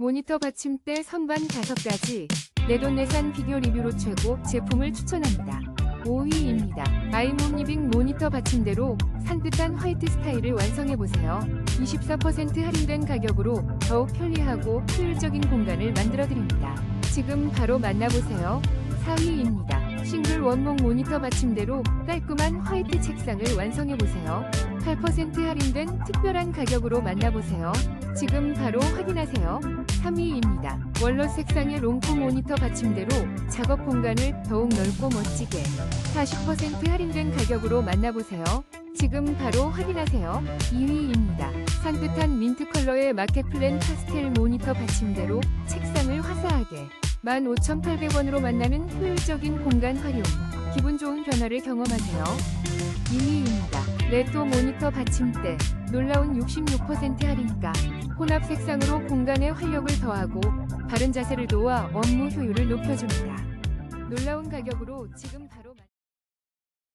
모니터 받침대 선반 5가지 내돈내산 비교 리뷰로 최고 제품을 추천합니다. 5위입니다. 아이몬 리빙 모니터 받침대로 산뜻한 화이트 스타일을 완성해보세요. 24% 할인된 가격으로 더욱 편리하고 효율적인 공간을 만들어드립니다. 지금 바로 만나보세요. 4위입니다. 싱글 원목 모니터 받침대로 깔끔한 화이트 책상을 완성해보세요. 8% 할인된 특별한 가격으로 만나보세요. 지금 바로 확인하세요. 3위입니다. 원로 색상의 롱코 모니터 받침대로 작업 공간을 더욱 넓고 멋지게 40% 할인된 가격으로 만나보세요. 지금 바로 확인하세요. 2위입니다. 산뜻한 민트 컬러의 마켓 플랜 파스텔 모니터 받침대로 책상을 화사하게 15,800원으로 만나는 효율적인 공간 활용. 기분 좋은 변화를 경험하세요. 2위입니다. 레또 모니터 받침대. 놀라운 66% 할인가. 혼합 색상으로 공간에 활력을 더하고 바른 자세를 도와 업무 효율을 높여줍니다. 놀라운 가격으로 지금 바로 만-